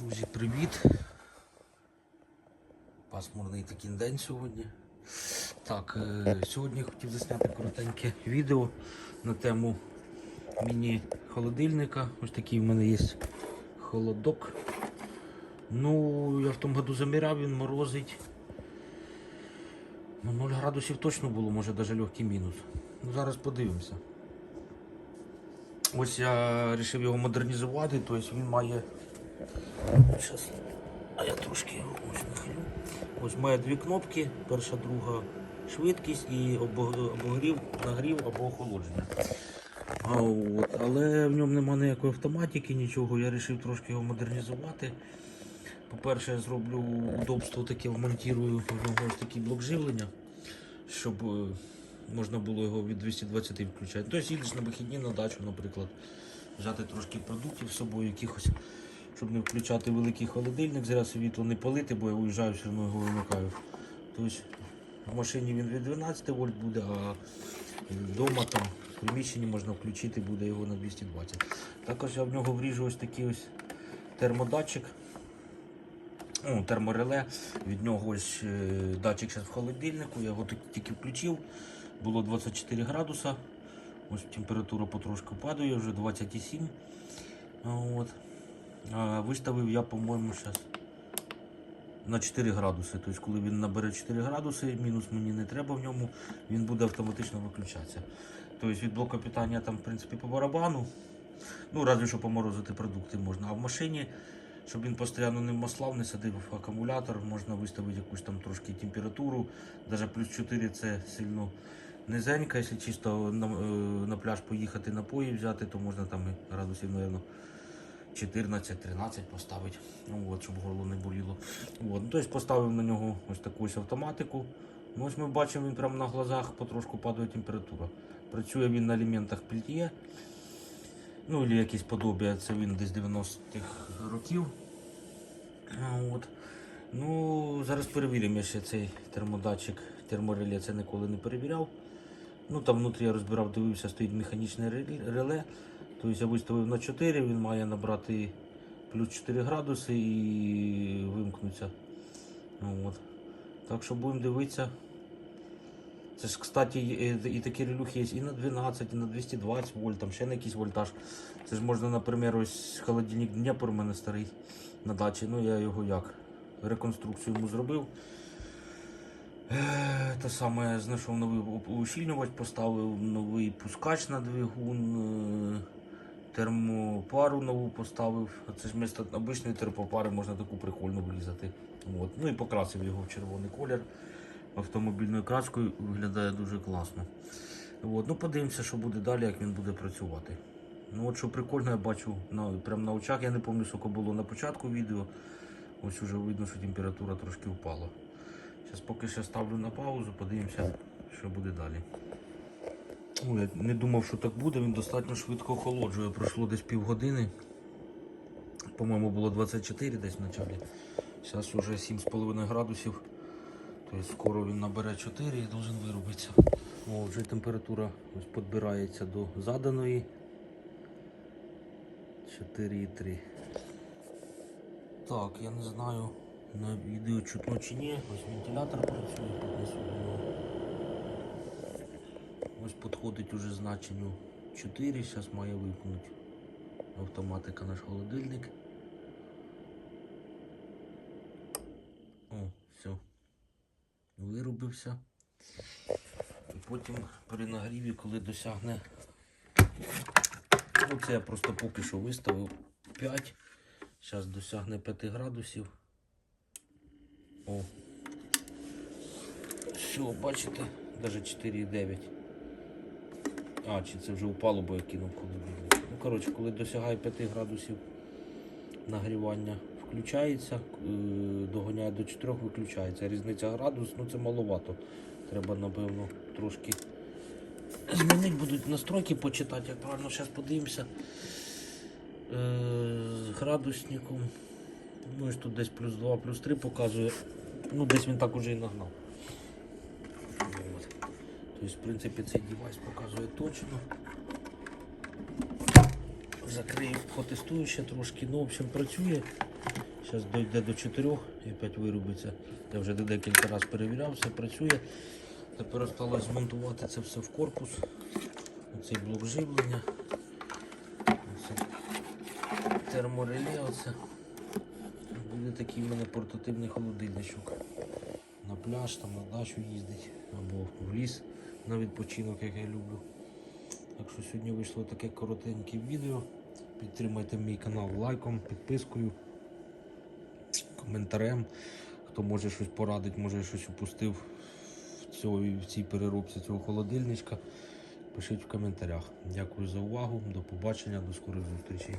Друзі, привіт! Пасмурний такий день сьогодні. Так, е, сьогодні хотів засняти коротеньке відео на тему міні-холодильника. Ось такий в мене є холодок. Ну, я в тому году заміряв, він морозить. Ну, 0 градусів точно було, може навіть легкий мінус. Ну, зараз подивимося. Ось я вирішив його модернізувати, тобто він має. Щас. А я трошки його ось має дві кнопки, перша, друга швидкість і обогрів, нагрів або охолодження. А, от. Але в ньому немає ніякої автоматики, нічого. Я вирішив трошки його модернізувати. По-перше, я зроблю удобство таке, вмонтую в нього такий блок живлення, щоб е, можна було його від 220 включати. Тобто їдеш на вихідні на дачу, наприклад, взяти трошки продуктів з собою, якихось, щоб не включати великий холодильник, зря світло не палити, бо я уїжджаю, все одно його вимикаю. Тобто в машині він від 12 вольт буде, а вдома там в приміщенні можна включити буде його на 220. Також я в нього вріжу ось такий ось термодатчик. Ну, термореле, від нього ось е, датчик зараз в холодильнику, я його тільки включив, було 24 градуса. Ось температура потрошку падає, вже 27. От. Виставив я, по-моєму, зараз на 4 градуси. Тобто, коли він набере 4 градуси, мінус мені не треба в ньому, він буде автоматично виключатися. Тобто від блоку питання там, в принципі, по барабану. Ну, разве що поморозити продукти можна. А в машині, щоб він постійно не маслав, не садив акумулятор, можна виставити якусь там трошки температуру. Навіть плюс 4 це сильно низенько. Якщо чисто на, е, на пляж поїхати напої взяти, то можна там і градусів, мабуть, 14-13 поставити, ну, от, щоб горло не боліло. От. Ну, тобто поставив на нього ось таку ось автоматику. Ну, ось ми бачимо, він прямо на глазах потрошку падає температура. Працює він на елементах пельтє. Ну, або якісь подобія, це він десь 90-х років. От. Ну, зараз перевіримо я ще цей термодатчик, термореле, це ніколи не перевіряв. Ну, там внутрі я розбирав, дивився, стоїть механічне реле-. Тобто я виставив на 4, він має набрати плюс 4 градуси і вимкнуться. Ну, От. Так що будемо дивитися. Це ж, кстати, і, і такі релюхи є і на 12, і на 220 вольт, там ще на якийсь вольтаж. Це ж можна, наприклад, ось холодильник Дніпр у мене старий на дачі. Ну я його як? Реконструкцію йому зробив. Те саме знайшов новий ущільнювач, поставив новий пускач на двигун, е, термопару нову поставив. Це ж вместо обичної термопари можна таку прикольну врізати. От. Ну і покрасив його в червоний колір. Автомобільною краскою виглядає дуже класно. От. Ну подивимося, що буде далі, як він буде працювати. Ну от що прикольно, я бачу на, прямо на очах, я не пам'ятаю, скільки було на початку відео. Ось уже видно, що температура трошки впала. Зараз поки що ставлю на паузу, подивимося, що буде далі. Ой, я не думав, що так буде, він достатньо швидко охолоджує. Пройшло десь півгодини. По-моєму, було 24 десь в началі. Зараз вже 7,5 градусів. Тобто скоро він набере 4 і должен виробитися. О, вже температура ось підбирається до заданої. 4,3. Так, я не знаю на відео чутно чи ні. Ось вентилятор працює піднесу. Ось підходить уже значенню 4, зараз має вимкнути автоматика наш холодильник. О, все. Виробився. І потім при нагріві, коли досягне. Ну, це я просто поки що виставив 5. Зараз досягне 5 градусів. О. Все, бачите, навіть 4,9. А, чи це вже упало, бо я кинув холодильник. Ну, коротше, коли досягає 5 градусів нагрівання, включається, е, доганяє до 4, виключається. Різниця градус, ну це маловато. Треба, напевно, трошки змінити будуть настройки почитати, як правильно зараз подивимося. Е, з градусником. Ну, ось тут десь плюс 2, плюс 3 показує. Ну, десь він так уже і нагнав. От. Тобто, в принципі, цей девайс показує точно. Закрию, потестую ще трошки. Ну, в общем, працює. Зараз дойде до 4 і опять вирубиться. Я вже декілька разів перевіряв, все працює. Тепер осталось змонтувати це все в корпус. Оцей блок живлення. Оце термореле оце. Буде такий в мене портативний холодильничок. На пляж, там на дачу їздить або в ліс на відпочинок, як я люблю. Так що сьогодні вийшло таке коротеньке відео. Підтримайте мій канал лайком, підпискою, коментарем. Хто може щось порадить, може щось упустив в цій переробці цього холодильничка. Пишіть в коментарях. Дякую за увагу. До побачення, до скорих зустрічей.